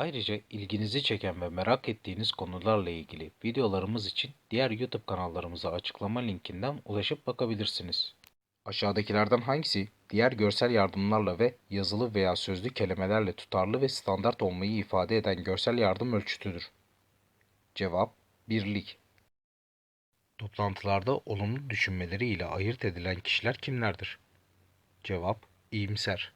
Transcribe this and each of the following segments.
Ayrıca ilginizi çeken ve merak ettiğiniz konularla ilgili videolarımız için diğer YouTube kanallarımıza açıklama linkinden ulaşıp bakabilirsiniz. Aşağıdakilerden hangisi diğer görsel yardımlarla ve yazılı veya sözlü kelimelerle tutarlı ve standart olmayı ifade eden görsel yardım ölçütüdür? Cevap birlik. Toplantılarda olumlu düşünmeleri ile ayırt edilen kişiler kimlerdir? Cevap iyimser.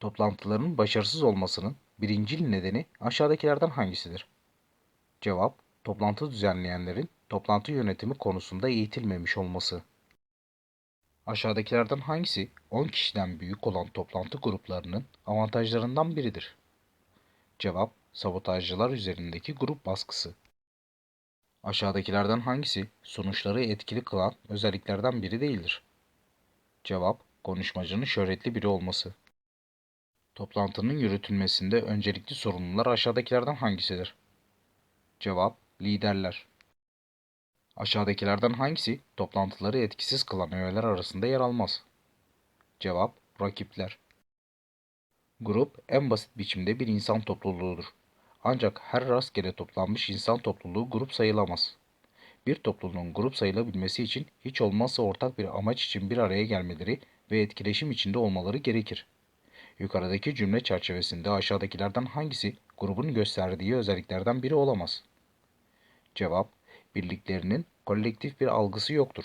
Toplantıların başarısız olmasının birincil nedeni aşağıdakilerden hangisidir? Cevap, toplantı düzenleyenlerin toplantı yönetimi konusunda eğitilmemiş olması. Aşağıdakilerden hangisi 10 kişiden büyük olan toplantı gruplarının avantajlarından biridir? Cevap, sabotajcılar üzerindeki grup baskısı. Aşağıdakilerden hangisi sonuçları etkili kılan özelliklerden biri değildir? Cevap, konuşmacının şöhretli biri olması. Toplantının yürütülmesinde öncelikli sorumlular aşağıdakilerden hangisidir? Cevap, liderler. Aşağıdakilerden hangisi toplantıları etkisiz kılan öğeler arasında yer almaz? Cevap, rakipler. Grup en basit biçimde bir insan topluluğudur. Ancak her rastgele toplanmış insan topluluğu grup sayılamaz. Bir topluluğun grup sayılabilmesi için hiç olmazsa ortak bir amaç için bir araya gelmeleri ve etkileşim içinde olmaları gerekir. Yukarıdaki cümle çerçevesinde aşağıdakilerden hangisi grubun gösterdiği özelliklerden biri olamaz? Cevap, birliklerinin kolektif bir algısı yoktur.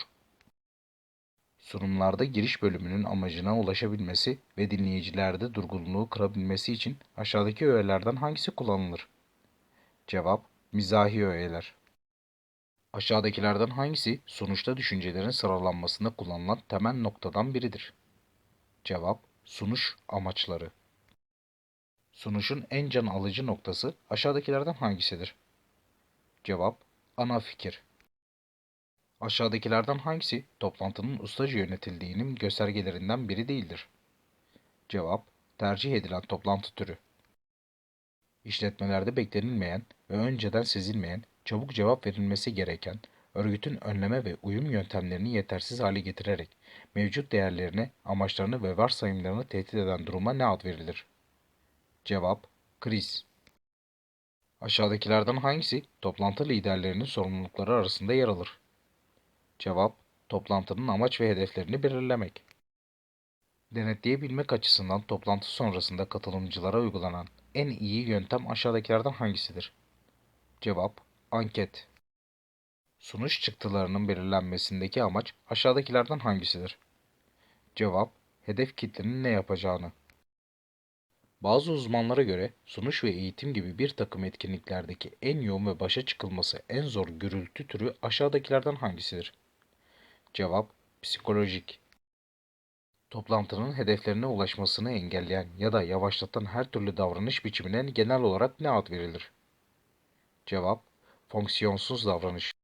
Sunumlarda giriş bölümünün amacına ulaşabilmesi ve dinleyicilerde durgunluğu kırabilmesi için aşağıdaki öğelerden hangisi kullanılır? Cevap, mizahi öğeler. Aşağıdakilerden hangisi sonuçta düşüncelerin sıralanmasında kullanılan temel noktadan biridir? Cevap, sunuş amaçları. Sunuşun en can alıcı noktası aşağıdakilerden hangisidir? Cevap, ana fikir. Aşağıdakilerden hangisi toplantının ustaca yönetildiğinin göstergelerinden biri değildir? Cevap, tercih edilen toplantı türü. İşletmelerde beklenilmeyen ve önceden sezilmeyen, çabuk cevap verilmesi gereken, örgütün önleme ve uyum yöntemlerini yetersiz hale getirerek mevcut değerlerini, amaçlarını ve varsayımlarını tehdit eden duruma ne ad verilir? Cevap, kriz. Aşağıdakilerden hangisi toplantı liderlerinin sorumlulukları arasında yer alır? Cevap, toplantının amaç ve hedeflerini belirlemek. Denetleyebilmek açısından toplantı sonrasında katılımcılara uygulanan en iyi yöntem aşağıdakilerden hangisidir? Cevap, anket. Sunuş çıktılarının belirlenmesindeki amaç aşağıdakilerden hangisidir? Cevap, hedef kitlenin ne yapacağını. Bazı uzmanlara göre sunuş ve eğitim gibi bir takım etkinliklerdeki en yoğun ve başa çıkılması en zor gürültü türü aşağıdakilerden hangisidir? Cevap, psikolojik. Toplantının hedeflerine ulaşmasını engelleyen ya da yavaşlatan her türlü davranış biçimine genel olarak ne ad verilir? Cevap, fonksiyonsuz davranış.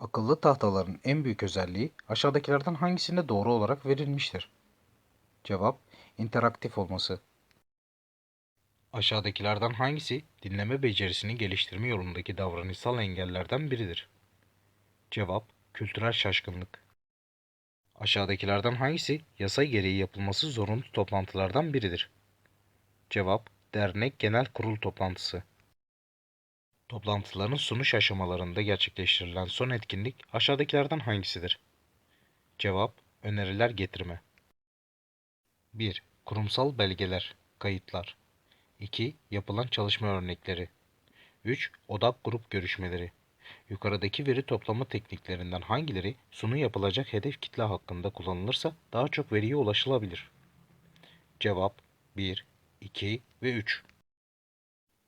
Akıllı tahtaların en büyük özelliği aşağıdakilerden hangisinde doğru olarak verilmiştir? Cevap, interaktif olması. Aşağıdakilerden hangisi dinleme becerisini geliştirme yolundaki davranışsal engellerden biridir? Cevap, kültürel şaşkınlık. Aşağıdakilerden hangisi yasa gereği yapılması zorunlu toplantılardan biridir? Cevap, dernek genel kurul toplantısı. Toplantıların sunuş aşamalarında gerçekleştirilen son etkinlik aşağıdakilerden hangisidir? Cevap, öneriler getirme. 1. Kurumsal belgeler, kayıtlar. 2. Yapılan çalışma örnekleri. 3. Odak grup görüşmeleri. Yukarıdaki veri toplama tekniklerinden hangileri sunu yapılacak hedef kitle hakkında kullanılırsa daha çok veriye ulaşılabilir? Cevap 1, 2 ve 3.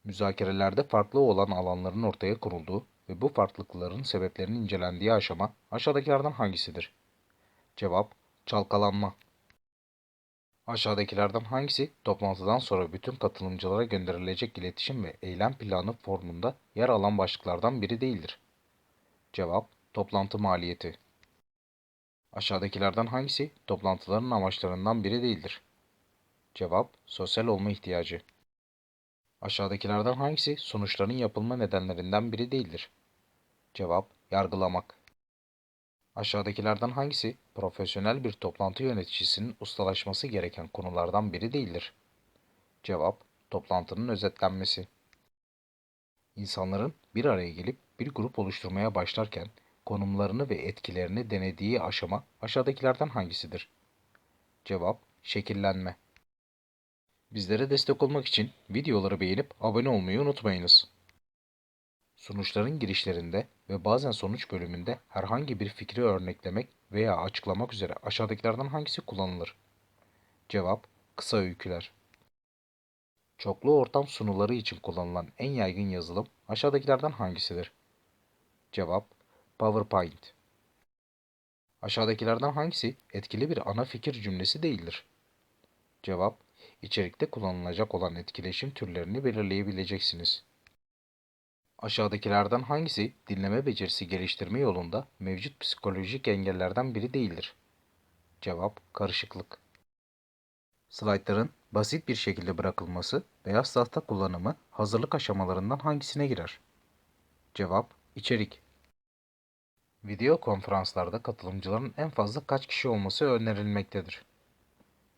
Müzakerelerde farklı olan alanların ortaya konulduğu ve bu farklılıkların sebeplerinin incelendiği aşama aşağıdakilerden hangisidir? Cevap çalkalanma. Aşağıdakilerden hangisi toplantıdan sonra bütün katılımcılara gönderilecek iletişim ve eylem planı formunda yer alan başlıklardan biri değildir? Cevap, toplantı maliyeti. Aşağıdakilerden hangisi toplantıların amaçlarından biri değildir? Cevap, sosyal olma ihtiyacı. Aşağıdakilerden hangisi sonuçların yapılma nedenlerinden biri değildir? Cevap, yargılamak. Aşağıdakilerden hangisi profesyonel bir toplantı yöneticisinin ustalaşması gereken konulardan biri değildir? Cevap, toplantının özetlenmesi. İnsanların bir araya gelip bir grup oluşturmaya başlarken konumlarını ve etkilerini denediği aşama aşağıdakilerden hangisidir? Cevap, şekillenme. Bizlere destek olmak için videoları beğenip abone olmayı unutmayınız. Sonuçların girişlerinde ve bazen sonuç bölümünde herhangi bir fikri örneklemek veya açıklamak üzere aşağıdakilerden hangisi kullanılır? Cevap, kısa öyküler. Çoklu ortam sunuları için kullanılan en yaygın yazılım aşağıdakilerden hangisidir? Cevap, PowerPoint. Aşağıdakilerden hangisi etkili bir ana fikir cümlesi değildir? Cevap, içerikte kullanılacak olan etkileşim türlerini belirleyebileceksiniz. Aşağıdakilerden hangisi dinleme becerisi geliştirme yolunda mevcut psikolojik engellerden biri değildir? Cevap, karışıklık. Slaytların basit bir şekilde bırakılması beyaz tahta kullanımı hazırlık aşamalarından hangisine girer? Cevap, içerik. Video konferanslarda katılımcıların en fazla kaç kişi olması önerilmektedir?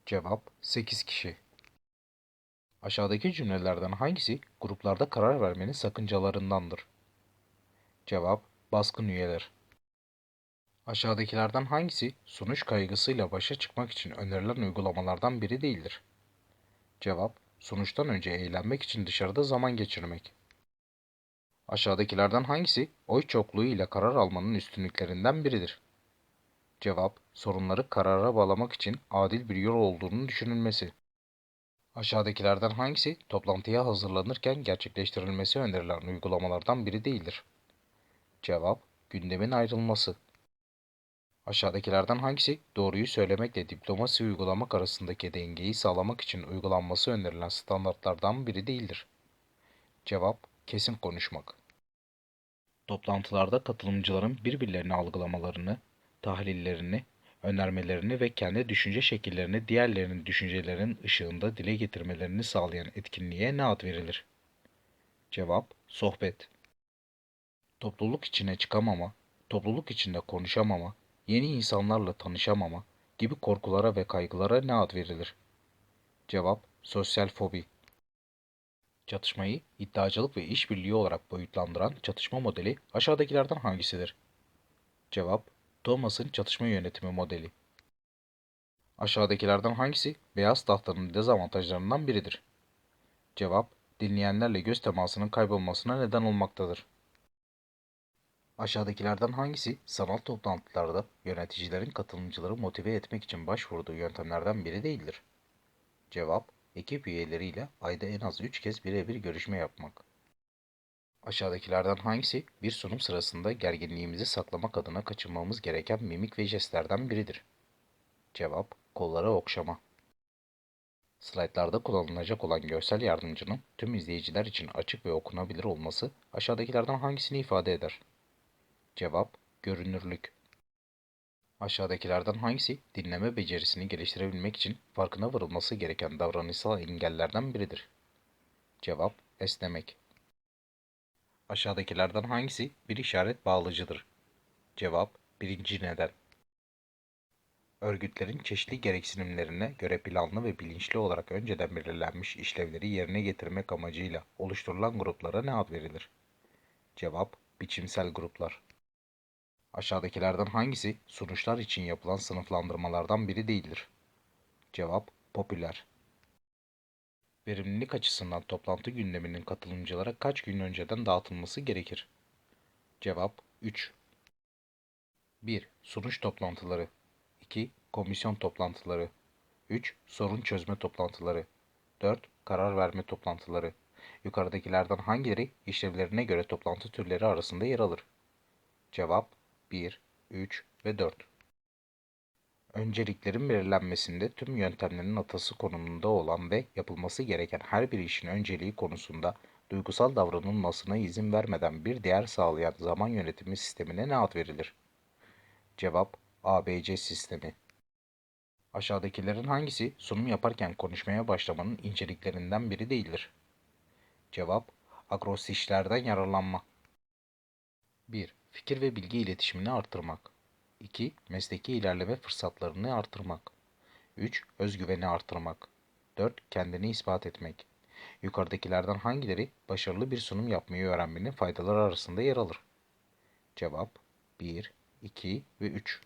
Cevap, 8 kişi. Aşağıdaki cümlelerden hangisi gruplarda karar vermenin sakıncalarındandır? Cevap, baskın üyeler. Aşağıdakilerden hangisi sonuç kaygısıyla başa çıkmak için önerilen uygulamalardan biri değildir? Cevap, sonuçtan önce eğlenmek için dışarıda zaman geçirmek. Aşağıdakilerden hangisi oy çokluğu ile karar almanın üstünlüklerinden biridir? Cevap, sorunları karara bağlamak için adil bir yol olduğunu düşünülmesi. Aşağıdakilerden hangisi toplantıya hazırlanırken gerçekleştirilmesi önerilen uygulamalardan biri değildir? Cevap, gündemin ayrılması. Aşağıdakilerden hangisi doğruyu söylemekle diplomasi uygulamak arasındaki dengeyi sağlamak için uygulanması önerilen standartlardan biri değildir? Cevap, kesin konuşmak. Toplantılarda katılımcıların birbirlerini algılamalarını, tahlillerini, önermelerini ve kendi düşünce şekillerini diğerlerinin düşüncelerinin ışığında dile getirmelerini sağlayan etkinliğe ne ad verilir? Cevap, sohbet. Topluluk içine çıkamama, topluluk içinde konuşamama, yeni insanlarla tanışamama gibi korkulara ve kaygılara ne ad verilir? Cevap, sosyal fobi. Çatışmayı iddiacılık ve işbirliği olarak boyutlandıran çatışma modeli aşağıdakilerden hangisidir? Cevap, Thomas'ın çatışma yönetimi modeli. Aşağıdakilerden hangisi beyaz tahtanın dezavantajlarından biridir? Cevap, dinleyenlerle göz temasının kaybolmasına neden olmaktadır. Aşağıdakilerden hangisi sanal toplantılarda yöneticilerin katılımcıları motive etmek için başvurduğu yöntemlerden biri değildir? Cevap, ekip üyeleriyle ayda en az 3 kez birebir görüşme yapmak. Aşağıdakilerden hangisi bir sunum sırasında gerginliğimizi saklamak adına kaçınmamız gereken mimik ve jestlerden biridir? Cevap, kolları okşama. Slaytlarda kullanılacak olan görsel yardımcının tüm izleyiciler için açık ve okunabilir olması aşağıdakilerden hangisini ifade eder? Cevap, görünürlük. Aşağıdakilerden hangisi dinleme becerisini geliştirebilmek için farkına varılması gereken davranışsal engellerden biridir? Cevap, esnemek. Aşağıdakilerden hangisi bir işaret bağlıcıdır? Cevap, birinci neden. Örgütlerin çeşitli gereksinimlerine göre planlı ve bilinçli olarak önceden belirlenmiş işlevleri yerine getirmek amacıyla oluşturulan gruplara ne ad verilir? Cevap, biçimsel gruplar. Aşağıdakilerden hangisi sonuçlar için yapılan sınıflandırmalardan biri değildir? Cevap, popüler. Verimlilik açısından toplantı gündeminin katılımcılara kaç gün önceden dağıtılması gerekir? Cevap 3. 1. Sonuç toplantıları 2. Komisyon toplantıları 3. Sorun çözme toplantıları 4. Karar verme toplantıları Yukarıdakilerden hangileri işlevlerine göre toplantı türleri arasında yer alır? Cevap 1, 3 ve 4. Önceliklerin belirlenmesinde tüm yöntemlerin atası konumunda olan ve yapılması gereken her bir işin önceliği konusunda duygusal davranılmasına izin vermeden bir değer sağlayan zaman yönetimi sistemine ne ad verilir? Cevap, ABC sistemi. Aşağıdakilerin hangisi sunum yaparken konuşmaya başlamanın inceliklerinden biri değildir? Cevap, akrostişlerden yararlanma. 1. Fikir ve bilgi iletişimini artırmak. 2. Mesleki ilerleme fırsatlarını artırmak. 3. Özgüveni artırmak. 4. Kendini ispat etmek. Yukarıdakilerden hangileri başarılı bir sunum yapmayı öğrenmenin faydaları arasında yer alır? Cevap 1, 2 ve 3.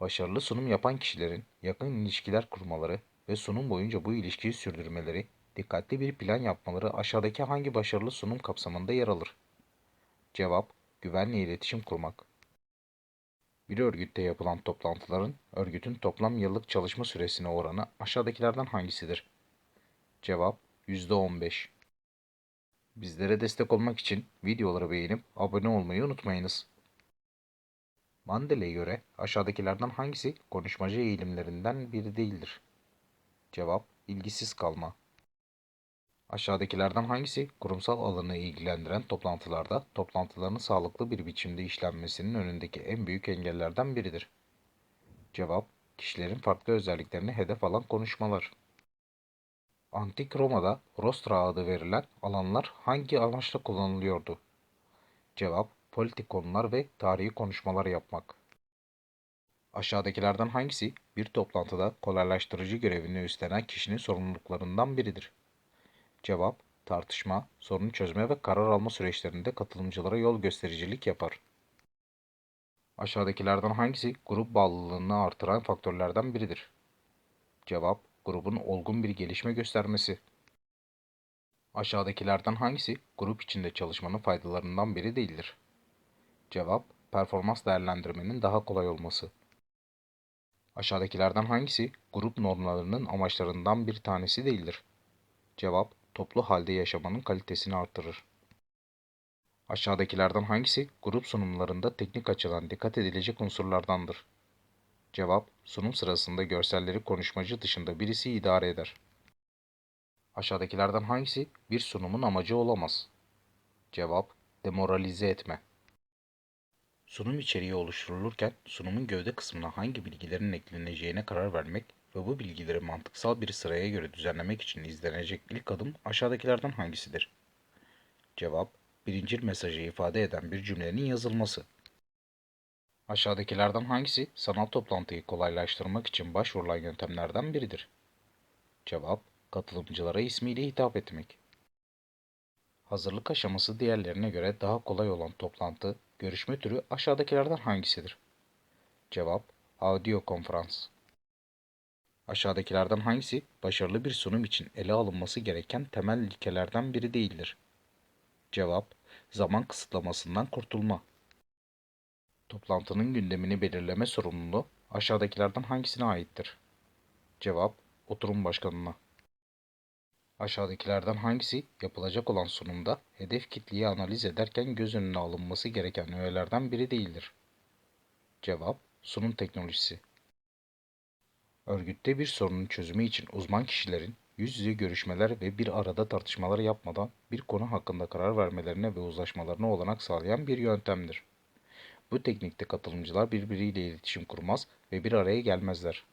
Başarılı sunum yapan kişilerin yakın ilişkiler kurmaları ve sunum boyunca bu ilişkiyi sürdürmeleri, dikkatli bir plan yapmaları aşağıdaki hangi başarılı sunum kapsamında yer alır? Cevap, güvenli iletişim kurmak. Bir örgütte yapılan toplantıların örgütün toplam yıllık çalışma süresine oranı aşağıdakilerden hangisidir? Cevap %15. Bizlere destek olmak için videoları beğenip abone olmayı unutmayınız. Mandel'e göre aşağıdakilerden hangisi konuşmacı eğilimlerinden biri değildir? Cevap ilgisiz kalma. Aşağıdakilerden hangisi kurumsal alanı ilgilendiren toplantılarda toplantıların sağlıklı bir biçimde işlenmesinin önündeki en büyük engellerden biridir? Cevap kişilerin farklı özelliklerini hedef alan konuşmalar. Antik Roma'da rostra adı verilen alanlar hangi amaçla kullanılıyordu? Cevap, politik konular ve tarihi konuşmalar yapmak. Aşağıdakilerden hangisi bir toplantıda kolaylaştırıcı görevini üstlenen kişinin sorumluluklarından biridir? Cevap, tartışma, sorun çözme ve karar alma süreçlerinde katılımcılara yol göstericilik yapar. Aşağıdakilerden hangisi grup bağlılığını artıran faktörlerden biridir? Cevap, grubun olgun bir gelişme göstermesi. Aşağıdakilerden hangisi grup içinde çalışmanın faydalarından biri değildir? Cevap, performans değerlendirmenin daha kolay olması. Aşağıdakilerden hangisi grup normlarının amaçlarından bir tanesi değildir? Cevap, toplu halde yaşamanın kalitesini artırır. Aşağıdakilerden hangisi grup sunumlarında teknik açıdan dikkat edilecek unsurlardandır? Cevap, sunum sırasında görselleri konuşmacı dışında birisi idare eder. Aşağıdakilerden hangisi bir sunumun amacı olamaz? Cevap, demoralize etme. Sunum içeriği oluşturulurken sunumun gövde kısmına hangi bilgilerin ekleneceğine karar vermek ve bu bilgileri mantıksal bir sıraya göre düzenlemek için izlenecek ilk adım aşağıdakilerden hangisidir? Cevap, birincil mesajı ifade eden bir cümlenin yazılması. Aşağıdakilerden hangisi sanal toplantıyı kolaylaştırmak için başvurulan yöntemlerden biridir? Cevap, katılımcılara ismiyle hitap etmek. Hazırlık aşaması diğerlerine göre daha kolay olan toplantı, görüşme türü aşağıdakilerden hangisidir? Cevap, audio konferans. Aşağıdakilerden hangisi başarılı bir sunum için ele alınması gereken temel ilkelerden biri değildir? Cevap, zaman kısıtlamasından kurtulma. Toplantının gündemini belirleme sorumluluğu aşağıdakilerden hangisine aittir? Cevap, oturum başkanına. Aşağıdakilerden hangisi yapılacak olan sunumda hedef kitleyi analiz ederken göz önüne alınması gereken öğelerden biri değildir? Cevap, sunum teknolojisi. Örgütte bir sorunun çözümü için uzman kişilerin yüz yüze görüşmeler ve bir arada tartışmalar yapmadan bir konu hakkında karar vermelerine ve uzlaşmalarına olanak sağlayan bir yöntemdir. Bu teknikte katılımcılar birbiriyle iletişim kurmaz ve bir araya gelmezler.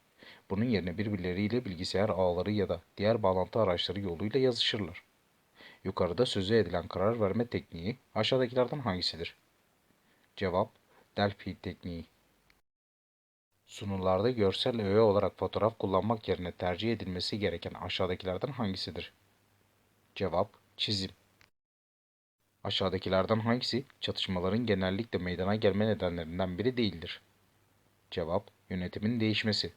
Bunun yerine birbirleriyle bilgisayar ağları ya da diğer bağlantı araçları yoluyla yazışırlar. Yukarıda sözü edilen karar verme tekniği aşağıdakilerden hangisidir? Cevap Delphi tekniği. Sunularda görsel öğe olarak fotoğraf kullanmak yerine tercih edilmesi gereken aşağıdakilerden hangisidir? Cevap çizim. Aşağıdakilerden hangisi çatışmaların genellikle meydana gelme nedenlerinden biri değildir? Cevap yönetimin değişmesi.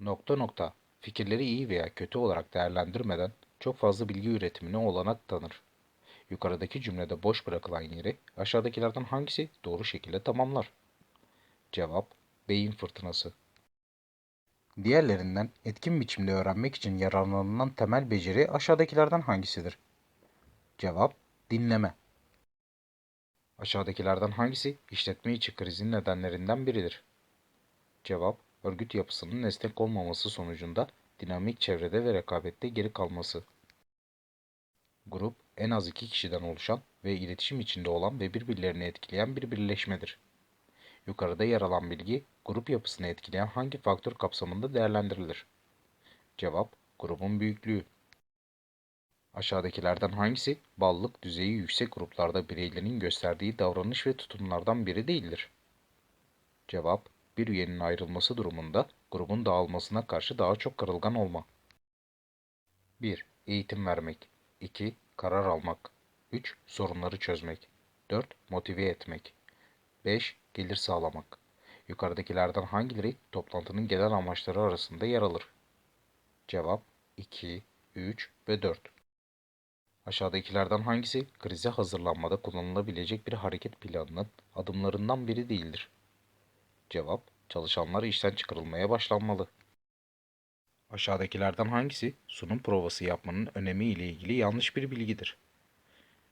Nokta nokta fikirleri iyi veya kötü olarak değerlendirmeden çok fazla bilgi üretimine olanak tanır. Yukarıdaki cümlede boş bırakılan yeri aşağıdakilerden hangisi doğru şekilde tamamlar? Cevap beyin fırtınası. Diğerlerinden etkin biçimde öğrenmek için yararlanılan temel beceri aşağıdakilerden hangisidir? Cevap dinleme. Aşağıdakilerden hangisi işletme içi krizin nedenlerinden biridir? Cevap örgüt yapısının esnek olmaması sonucunda dinamik çevrede ve rekabette geri kalması. Grup en az iki kişiden oluşan ve iletişim içinde olan ve birbirlerini etkileyen bir birleşmedir. Yukarıda yer alan bilgi grup yapısını etkileyen hangi faktör kapsamında değerlendirilir? Cevap grubun büyüklüğü. Aşağıdakilerden hangisi bağlılık düzeyi yüksek gruplarda bireylerin gösterdiği davranış ve tutumlardan biri değildir? Cevap bir üyenin ayrılması durumunda grubun dağılmasına karşı daha çok kırılgan olma. 1. Eğitim vermek 2. Karar almak 3. Sorunları çözmek 4. Motive etmek 5. Gelir sağlamak Yukarıdakilerden hangileri toplantının genel amaçları arasında yer alır? Cevap 2, 3 ve 4. Aşağıdakilerden hangisi krize hazırlanmada kullanılabilecek bir hareket planının adımlarından biri değildir? Cevap çalışanlar işten çıkarılmaya başlanmalı. Aşağıdakilerden hangisi sunum provası yapmanın önemi ile ilgili yanlış bir bilgidir?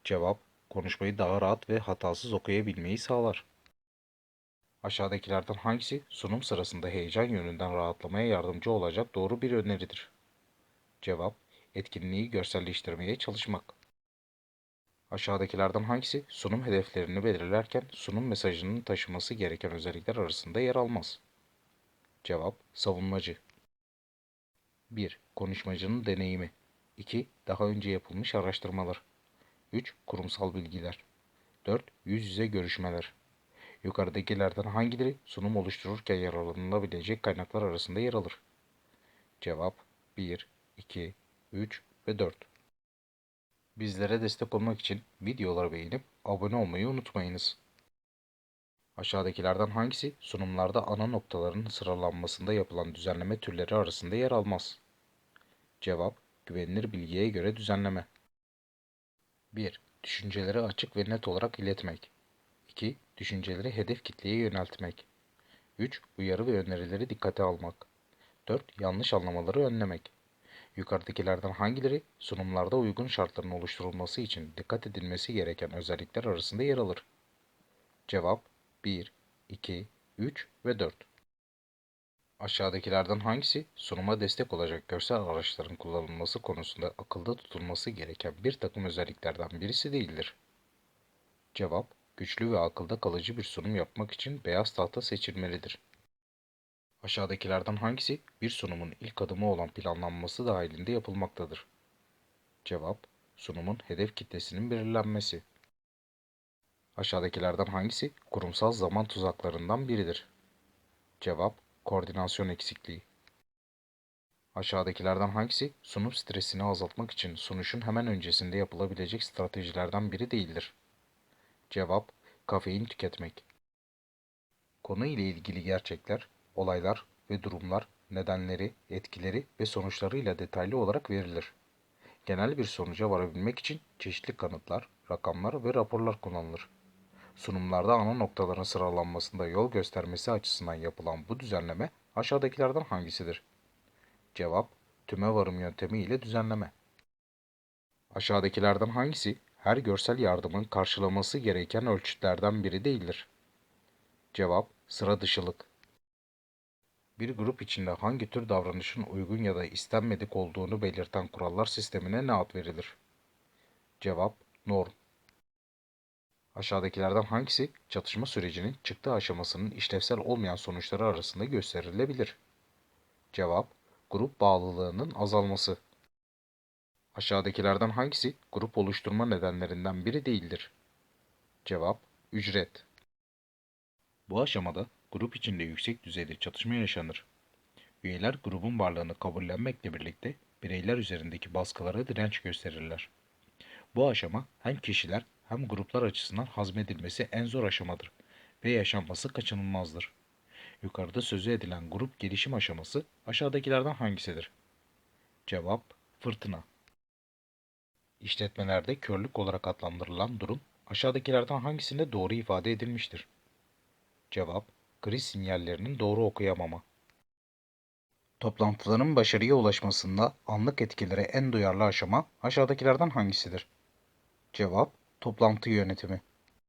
Cevap konuşmayı daha rahat ve hatasız okuyabilmeyi sağlar. Aşağıdakilerden hangisi sunum sırasında heyecan yönünden rahatlamaya yardımcı olacak doğru bir öneridir? Cevap etkinliği görselleştirmeye çalışmak. Aşağıdakilerden hangisi sunum hedeflerini belirlerken sunum mesajının taşıması gereken özellikler arasında yer almaz? Cevap savunmacı. 1. Konuşmacının deneyimi 2. Daha önce yapılmış araştırmalar 3. Kurumsal bilgiler 4. Yüz yüze görüşmeler Yukarıdakilerden hangileri sunum oluştururken yararlanılabilecek kaynaklar arasında yer alır? Cevap 1, 2, 3 ve 4. Bizlere destek olmak için videoları beğenip abone olmayı unutmayınız. Aşağıdakilerden hangisi sunumlarda ana noktaların sıralanmasında yapılan düzenleme türleri arasında yer almaz? Cevap güvenilir bilgiye göre düzenleme. 1. Düşünceleri açık ve net olarak iletmek. 2. Düşünceleri hedef kitleye yöneltmek. 3. Uyarı ve önerileri dikkate almak. 4. Yanlış anlamaları önlemek. Yukarıdakilerden hangileri sunumlarda uygun şartların oluşturulması için dikkat edilmesi gereken özellikler arasında yer alır? Cevap 1, 2, 3 ve 4. Aşağıdakilerden hangisi sunuma destek olacak görsel araçların kullanılması konusunda akılda tutulması gereken bir takım özelliklerden birisi değildir? Cevap güçlü ve akılda kalıcı bir sunum yapmak için beyaz tahta seçilmelidir. Aşağıdakilerden hangisi bir sunumun ilk adımı olan planlanması dahilinde yapılmaktadır? Cevap, sunumun hedef kitlesinin belirlenmesi. Aşağıdakilerden hangisi kurumsal zaman tuzaklarından biridir? Cevap, koordinasyon eksikliği. Aşağıdakilerden hangisi sunum stresini azaltmak için sunuşun hemen öncesinde yapılabilecek stratejilerden biri değildir? Cevap, kafein tüketmek. Konu ile ilgili gerçekler, olaylar ve durumlar nedenleri, etkileri ve sonuçlarıyla detaylı olarak verilir. Genel bir sonuca varabilmek için çeşitli kanıtlar, rakamlar ve raporlar kullanılır. Sunumlarda ana noktaların sıralanmasında yol göstermesi açısından yapılan bu düzenleme aşağıdakilerden hangisidir? Cevap, tüme varım yöntemi ile düzenleme. Aşağıdakilerden hangisi her görsel yardımın karşılaması gereken ölçütlerden biri değildir? Cevap, sıra dışılık. Bir grup içinde hangi tür davranışın uygun ya da istenmedik olduğunu belirten kurallar sistemine ne ad verilir? Cevap, norm. Aşağıdakilerden hangisi çatışma sürecinin çıktı aşamasının işlevsel olmayan sonuçları arasında gösterilebilir? Cevap, grup bağlılığının azalması. Aşağıdakilerden hangisi grup oluşturma nedenlerinden biri değildir? Cevap, ücret. Bu aşamada grup içinde yüksek düzeyde çatışma yaşanır. Üyeler grubun varlığını kabullenmekle birlikte bireyler üzerindeki baskılara direnç gösterirler. Bu aşama hem kişiler hem gruplar açısından hazmedilmesi en zor aşamadır ve yaşanması kaçınılmazdır. Yukarıda sözü edilen grup gelişim aşaması aşağıdakilerden hangisidir? Cevap fırtına. İşletmelerde körlük olarak adlandırılan durum aşağıdakilerden hangisinde doğru ifade edilmiştir? Cevap kriz sinyallerinin doğru okuyamama. Toplantıların başarıya ulaşmasında anlık etkilere en duyarlı aşama aşağıdakilerden hangisidir? Cevap toplantı yönetimi.